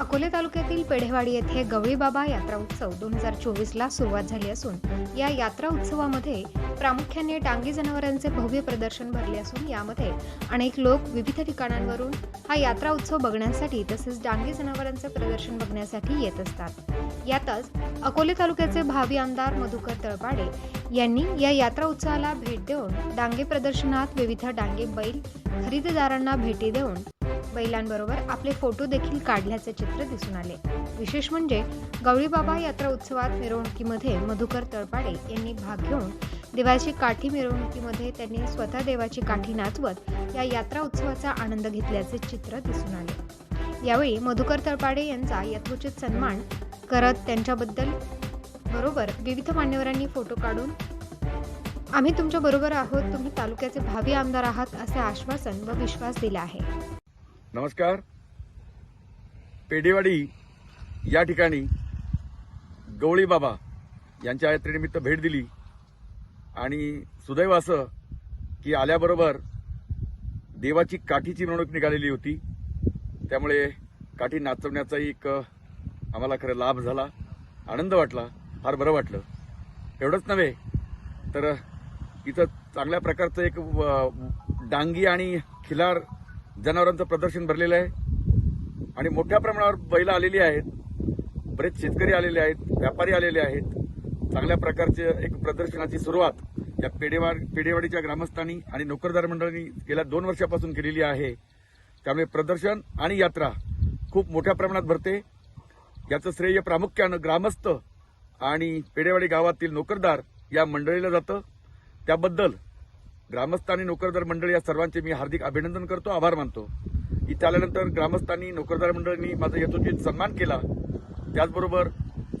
अकोले तालुक्यातील पेढेवाडी येथे गवळीबाबा यात्रा उत्सव दोन हजार चोवीसला सुरुवात झाली असून या यात्रा उत्सवामध्ये प्रामुख्याने डांगी जनावरांचे भव्य प्रदर्शन भरले असून यामध्ये अनेक लोक विविध ठिकाणांवरून हा यात्रा उत्सव बघण्यासाठी तसेच डांगी जनावरांचे प्रदर्शन बघण्यासाठी येत असतात. यातच अकोले तालुक्याचे भावी आमदार मधुकर तळपाडे यांनी या यात्रा उत्सवाला भेट देऊन डांगे प्रदर्शनात विविध डांगे बैल खरेदीदारांना भेटी देऊन बैलांबरोबर आपले फोटो देखील काढल्याचे चित्र दिसून आले. विशेष म्हणजे गवळीबाबा यात्रा उत्सवात मिरवणुकीमध्ये मधुकर तळपाडे यांनी भाग घेऊन देवाची काठी मिरवणुकीमध्ये त्यांनी स्वतः देवाची काठी नाचवत या यात्रा उत्सवाचा आनंद घेतल्याचे चित्र दिसून आले. यावेळी मधुकर तळपाडे यांचा यथोचित सन्मान करत त्यांच्याबद्दल बरोबर विविध मान्यवरांनी फोटो काढून आम्ही तुमच्या बरोबर आहोत तुम्ही तालुक्याचे भावी आमदार आहात असे आश्वासन व विश्वास दिला आहे. नमस्कार. पेढेवाडी या ठिकाणी गवळी बाबा यांच्या यात्रेनिमित्त भेट दिली. आणि सुदैव असं की आल्याबरोबर देवाची काठीची मिरवणूक निघालेली होती. त्यामुळे काठी नाचवण्याचाही एक आम्हाला खरं लाभ झाला. आनंद वाटला. फार बरं वाटलं. एवढंच नव्हे तर इथं चांगल्या प्रकारचं एक डांगी आणि खिलार जनावरांचं प्रदर्शन भरलेलं आहे. आणि मोठ्या प्रमाणावर बैल आलेली आहेत. बरेच शेतकरी आलेले आहेत व्यापारी आलेले आहेत. चांगल्या प्रकारचे एक प्रदर्शनाची सुरुवात या पेढेवाड पेढेवाडीच्या ग्रामस्थांनी आणि नोकरदार मंडळांनी गेल्या दोन वर्षापासून केलेली आहे. त्यामुळे प्रदर्शन आणि यात्रा खूप मोठ्या प्रमाणात भरते. याचं श्रेय प्रामुख्यानं ग्रामस्थ आणि पेढेवाडी गावातील नोकरदार या मंडळीला जातं. त्याबद्दल ग्रामस्थ आणि नोकरदार मंडळ या सर्वांचे मी हार्दिक अभिनंदन करतो आभार मानतो. इथे आल्यानंतर ग्रामस्थांनी नोकरदार मंडळांनी माझा यथोचित सन्मान केला. त्याचबरोबर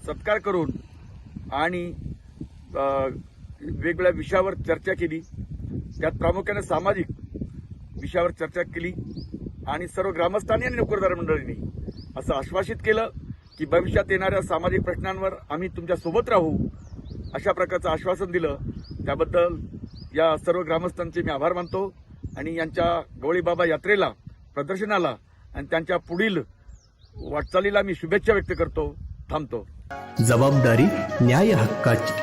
सत्कार करून आणि वेगवेगळ्या विषयावर चर्चा केली. त्यात प्रामुख्याने सामाजिक विषयावर चर्चा केली आणि सर्व ग्रामस्थांनी आणि नोकरदार मंडळींनी असं आश्वासित केलं की भविष्यात येणाऱ्या सामाजिक प्रश्नांवर आम्ही तुमच्यासोबत राहू अशा प्रकारचं आश्वासन दिलं. त्याबद्दल या सर्व ग्रामस्थांचे मी आभार मानतो आणि यांच्या गवळीबाबा यात्रेला प्रदर्शनाला आणि त्यांच्या पुढील वाटचालीला मी शुभेच्छा व्यक्त करतो थांबतो. जबाबदारी न्याय हक्काची.